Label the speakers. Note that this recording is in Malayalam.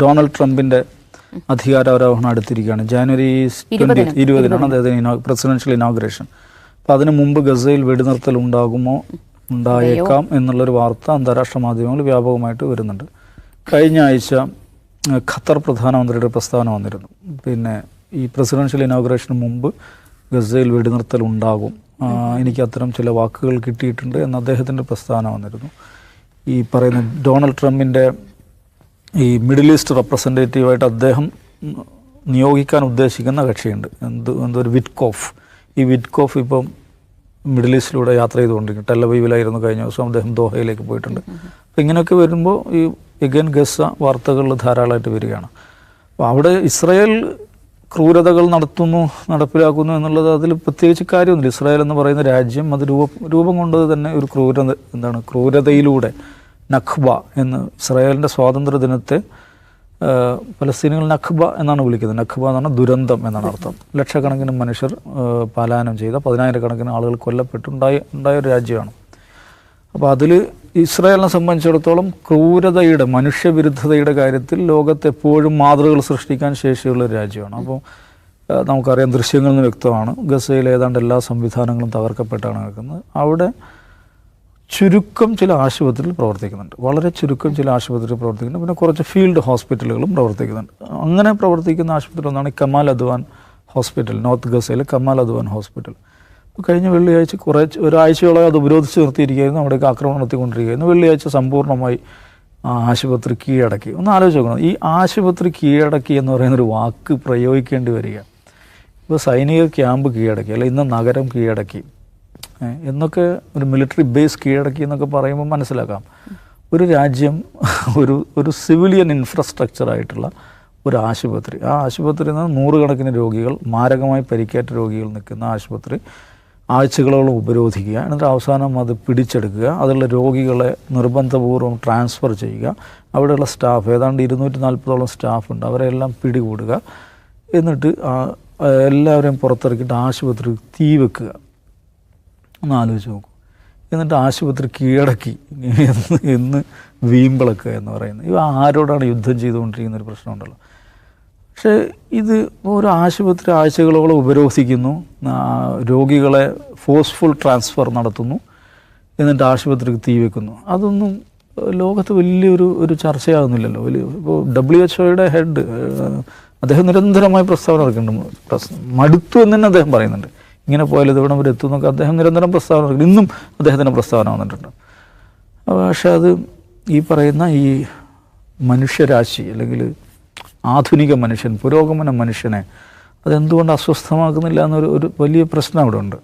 Speaker 1: ഡൊണാൾഡ് ട്രംപിന്റെ അധികാരാരോഹണം അടുത്തിരിക്കുകയാണ്. ജാനുവരി ട്വന്റി ഇരുപതിനാണ് അദ്ദേഹത്തിന് പ്രസിഡൻഷ്യൽ ഇനോഗ്രേഷൻ അപ്പോൾ അതിനു മുമ്പ് ഗസയിൽ വെടിനിർത്തൽ ഉണ്ടാകുമോ? ഉണ്ടായേക്കാം എന്നുള്ളൊരു വാർത്ത അന്താരാഷ്ട്ര മാധ്യമങ്ങൾ വ്യാപകമായിട്ട് വരുന്നുണ്ട്. കഴിഞ്ഞ ആഴ്ച ഖത്തർ പ്രധാനമന്ത്രിയുടെ പ്രസ്താവന വന്നിരുന്നു. പിന്നെ ഈ പ്രസിഡൻഷ്യൽ ഇനോഗ്രേഷന് മുമ്പ് ഗസയിൽ വെടിനിർത്തൽ ഉണ്ടാകും. എനിക്ക് അത്തരം ചില വാക്കുകൾ കിട്ടിയിട്ടുണ്ട് എന്ന് അദ്ദേഹത്തിന്റെ പ്രസ്താവന വന്നിരുന്നു. ഈ പറയുന്ന ഡൊണാൾഡ് ട്രംപിന്റെ ഈ മിഡിൽ ഈസ്റ്റ് റെപ്രസെന്റേറ്റീവായിട്ട് അദ്ദേഹം നിയോഗിക്കാൻ ഉദ്ദേശിക്കുന്ന കക്ഷിയുണ്ട്. എന്ത് എന്തൊരു വിറ്റ്കോഫ്. ഈ വിറ്റ്കോഫ് ഇപ്പം മിഡിൽ ഈസ്റ്റിലൂടെ യാത്ര ചെയ്തുകൊണ്ടിരിക്കും ടെലവീവിലായിരുന്നു കഴിഞ്ഞ ദിവസം അദ്ദേഹം ദോഹയിലേക്ക് പോയിട്ടുണ്ട്. അപ്പം ഇങ്ങനെയൊക്കെ വരുമ്പോൾ ഈ എഗൻ ഗസ വാർത്തകളിൽ ധാരാളമായിട്ട് വരികയാണ്. അപ്പോൾ അവിടെ ഇസ്രായേൽ ക്രൂരതകൾ നടത്തുന്നു നടപ്പിലാക്കുന്നു എന്നുള്ളത് അതിൽ പ്രത്യേകിച്ച് കാര്യമൊന്നുമില്ല. ഇസ്രായേൽ എന്ന് പറയുന്ന രാജ്യം അത് രൂപം രൂപം കൊണ്ടത് തന്നെ ഒരു ക്രൂരത എന്താണ് ക്രൂരതയിലൂടെ നഖ്ബ എന്ന് ഇസ്രായേലിന്റെ സ്വാതന്ത്ര്യ ദിനത്തെ പലസ്തീനികൾ നഖ്ബ എന്നാണ് വിളിക്കുന്നത്. നഖ്ബ എന്ന് പറഞ്ഞാൽ ദുരന്തം എന്നാണ് അർത്ഥം. ലക്ഷക്കണക്കിന് മനുഷ്യർ പലായനം ചെയ്ത പതിനായിരക്കണക്കിന് ആളുകൾ കൊല്ലപ്പെട്ടുണ്ടായ ഉണ്ടായ ഒരു രാജ്യമാണ്. അപ്പോൾ അതിൽ ഇസ്രായേലിനെ സംബന്ധിച്ചിടത്തോളം ക്രൂരതയുടെ മനുഷ്യവിരുദ്ധതയുടെ കാര്യത്തിൽ ലോകത്തെപ്പോഴും മാതൃകകൾ സൃഷ്ടിക്കാൻ ശേഷിയുള്ള ഒരു രാജ്യമാണ്. അപ്പോൾ നമുക്കറിയാം ദൃശ്യങ്ങളിൽ നിന്ന് വ്യക്തമാണ് ഗസയിൽ ഏതാണ്ട് എല്ലാ സംവിധാനങ്ങളും തകർക്കപ്പെട്ടാണ് നിൽക്കുന്നത് അവിടെ ചുരുക്കം ചില ആശുപത്രികൾ പ്രവർത്തിക്കുന്നുണ്ട്. വളരെ ചുരുക്കം ചില ആശുപത്രികൾ പ്രവർത്തിക്കുന്നുണ്ട്. പിന്നെ കുറച്ച് ഫീൽഡ് ഹോസ്പിറ്റലുകളും പ്രവർത്തിക്കുന്നുണ്ട്. അങ്ങനെ പ്രവർത്തിക്കുന്ന ആശുപത്രി ഒന്നാണ് കമാൽ അദ്വാൻ ഹോസ്പിറ്റൽ നോർത്ത് ഗസയിലെ കമാൽ അദ്വാൻ ഹോസ്പിറ്റൽ. അപ്പോൾ കഴിഞ്ഞ വെള്ളിയാഴ്ച കുറേ ഒരാഴ്ചയോളം അത് ഉപരോധിച്ച് നിർത്തിയിരിക്കുകയായിരുന്നു. അവിടേക്ക് ആക്രമണം നടത്തിക്കൊണ്ടിരിക്കുകയായിരുന്നു. വെള്ളിയാഴ്ച സമ്പൂർണമായി ആശുപത്രി കീഴടക്കി. ഒന്ന് ആലോചിച്ച് നോക്കണം. ഈ ആശുപത്രി കീഴടക്കി എന്ന് പറയുന്നൊരു വാക്ക് പ്രയോഗിക്കേണ്ടി വരിക. ഇപ്പോൾ സൈനിക ക്യാമ്പ് കീഴടക്കി. അല്ലെ ഇന്ന് നഗരം കീഴടക്കി. എന്നൊക്കെ ഒരു മിലിറ്ററി ബേസ് കീഴടക്കി എന്നൊക്കെ പറയുമ്പോൾ മനസ്സിലാക്കാം. ഒരു രാജ്യം ഒരു ഒരു സിവിലിയൻ ഇൻഫ്രാസ്ട്രക്ചർ ആയിട്ടുള്ള ഒരു ആശുപത്രി. ആ ആശുപത്രിയിൽ നിന്ന് നൂറുകണക്കിന് രോഗികൾ മാരകമായി പരിക്കേറ്റ രോഗികൾ നിൽക്കുന്ന ആശുപത്രി ആഴ്ചകളോളം ഉപരോധിക്കുക. എന്നിട്ട് അവസാനം അത് പിടിച്ചെടുക്കുക. അതിലുള്ള രോഗികളെ നിർബന്ധപൂർവം ട്രാൻസ്ഫർ ചെയ്യുക. അവിടെയുള്ള സ്റ്റാഫ് ഏതാണ്ട് ഇരുന്നൂറ്റി നാൽപ്പതോളം സ്റ്റാഫുണ്ട് അവരെല്ലാം പിടികൂടുക. എന്നിട്ട് എല്ലാവരെയും പുറത്തിറക്കിയിട്ട് ആശുപത്രി തീ വെക്കുക. ഒന്ന് ആലോചിച്ച് നോക്കൂ. എന്നിട്ട് ആശുപത്രി കീഴടക്കി. എന്ന് എന്ന് വീമ്പിളക്കുക എന്ന് പറയുന്നത്. ഇവ ആരോടാണ് യുദ്ധം ചെയ്തുകൊണ്ടിരിക്കുന്ന ഒരു പ്രശ്നമുണ്ടല്ലോ. പക്ഷേ ഇത് ഓരോ ആശുപത്രി ആഴ്ചകളോളം ഉപരോധിക്കുന്നു. രോഗികളെ ഫോഴ്സ്ഫുൾ ട്രാൻസ്ഫർ നടത്തുന്നു. എന്നിട്ട് ആശുപത്രിക്ക് തീ വെക്കുന്നു. അതൊന്നും ലോകത്ത് വലിയൊരു ഒരു ചർച്ചയാകുന്നില്ലല്ലോ. വലിയ ഇപ്പോൾ ഡബ്ല്യു എച്ച് ഒയുടെ ഹെഡ് അദ്ദേഹം നിരന്തരമായി പ്രസ്താവന ഇറക്കുന്നുണ്ട് മടുത്തു എന്ന് തന്നെ അദ്ദേഹം പറയുന്നുണ്ട്. ഇങ്ങനെ പോയാൽ ഇത് അവർ എത്തും എന്നൊക്കെ അദ്ദേഹം നിരന്തരം പ്രസ്താവന ഇന്നും അദ്ദേഹത്തിന്റെ പ്രസ്താവന വന്നിട്ടുണ്ട്. പക്ഷേ അത് ഈ പറയുന്ന ഈ മനുഷ്യരാശി അല്ലെങ്കിൽ ആധുനിക മനുഷ്യൻ പുരോഗമന മനുഷ്യനെ അതെന്തുകൊണ്ട് അസ്വസ്ഥമാക്കുന്നില്ല എന്നൊരു ഒരു വലിയ പ്രശ്നം അവിടെ ഉണ്ട്